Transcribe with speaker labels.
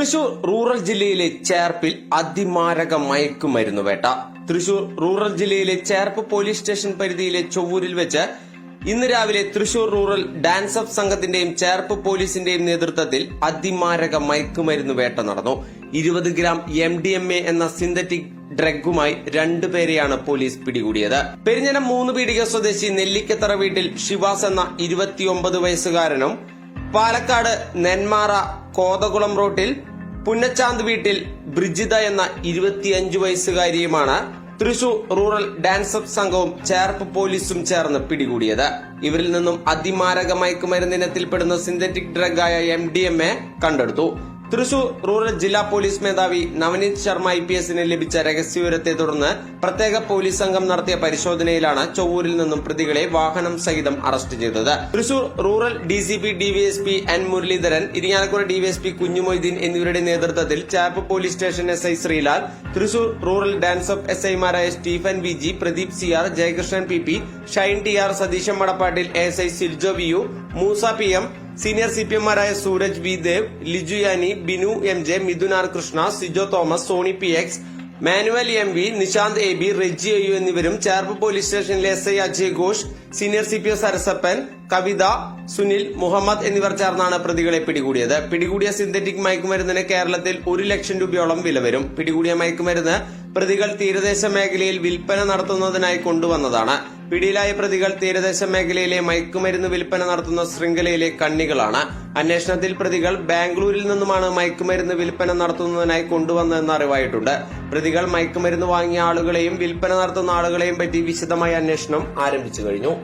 Speaker 1: Thrissur rural ജില്ലയിലെ ചേർപ്പിൽ അതിമാരക മയക്കുമരുന്ന് വേട്ട. തൃശൂർ റൂറൽ ജില്ലയിലെ ചേർപ്പ് പോലീസ് സ്റ്റേഷൻ പരിധിയിലെ ചൊവ്വൂരിൽ വെച്ച് ഇന്ന് രാവിലെ തൃശൂർ റൂറൽ ഡാൻസ് അപ്പ് സംഘത്തിന്റെയും ചേർപ്പ് പോലീസിന്റെയും നേതൃത്വത്തിൽ അതിമാരക മയക്കുമരുന്ന് വേട്ട നടന്നു. ഇരുപത് gram M D M A എന്ന സിന്തറ്റിക് ഡ്രഗുമായി രണ്ടുപേരെയാണ് പോലീസ് പിടികൂടിയത്. പെരിഞ്ഞനം മൂന്ന് പീടിക സ്വദേശി നെല്ലിക്കത്തറ വീട്ടിൽ ഷിവാസ് എന്ന ഇരുപത്തിയൊമ്പത് വയസ്സുകാരനും പാലക്കാട് നെന്മാറ കോതകുളം റോട്ടിൽ പുന്നച്ചാന്ത് വീട്ടിൽ ബ്രിജിത എന്ന ഇരുപത്തിയഞ്ചു വയസ്സുകാരിയുമാണ് തൃശൂർ റൂറൽ ഡാൻസ് അപ്പ് സംഘവും ചേർപ്പ് പോലീസും ചേർന്ന് പിടികൂടിയത്. ഇവരിൽ നിന്നും അതിമാരക മയക്കുമരുന്നിനത്തിൽപ്പെടുന്ന സിന്തറ്റിക് ഡ്രഗായ എം ഡി എം എ കണ്ടെടുത്തു. തൃശൂർ റൂറൽ ജില്ലാ പോലീസ് മേധാവി നവനീത് ശർമ്മ ഐ പി എസിന് ലഭിച്ച രഹസ്യവിവരത്തെ തുടർന്ന് പ്രത്യേക പോലീസ് സംഘം നടത്തിയ പരിശോധനയിലാണ് ചൊവ്വൂരിൽ നിന്നും പ്രതികളെ വാഹനം സഹിതം അറസ്റ്റ് ചെയ്തത്. Thrissur rural D C P DYSP N Muraleedharan Irinjalakuda DYSP Kunhumoideen എന്നിവരുടെ നേതൃത്വത്തിൽ chop police station S I Sreelal Thrissur rural DANSAF S ഐമാരായ Stephen V G Pradeep C R Jayakrishnan P P Shine T R Satheeshan മടപ്പാട്ടിൽ S I Siljo V U Moosa P M senior C P എംമാരായ Sooraj V Dev Liju Yanni Binu M J Mithun R Krishna Sijo Thomas Sony P X Manuel M V Nishanth A B Reji Ayyu എന്നിവരും Cherpu police സ്റ്റേഷനിലെ S I Ajay Ghosh senior C P S Sarasappan Kavitha Sunil Muhammad എന്നിവർ ചേർന്നാണ് പ്രതികളെ പിടികൂടിയത്. പിടികൂടിയ synthetic മയക്കുമരുന്നിന് കേരളത്തിൽ ഒരു ലക്ഷം രൂപയോളം വില വരും. പിടികൂടിയ മയക്കുമരുന്ന് പ്രതികൾ തീരദേശ മേഖലയിൽ വിൽപ്പന നടത്തുന്നതിനായി കൊണ്ടുവന്നതാണ്. പിടിയിലായ പ്രതികൾ തീരദേശ മേഖലയിലെ മയക്കുമരുന്ന് വിൽപ്പന നടത്തുന്ന ശൃംഖലയിലെ കണ്ണികളാണ്. അന്വേഷണത്തിൽ പ്രതികൾ ബാംഗ്ലൂരിൽ നിന്നുമാണ് മയക്കുമരുന്ന് വിൽപ്പന നടത്തുന്നതിനായി കൊണ്ടുവന്നതെന്ന് അറിവായിട്ടുണ്ട്. പ്രതികൾ മയക്കുമരുന്ന് വാങ്ങിയ ആളുകളെയും വിൽപ്പന നടത്തുന്ന ആളുകളെയും പറ്റി വിശദമായ അന്വേഷണം ആരംഭിച്ചു കഴിഞ്ഞു.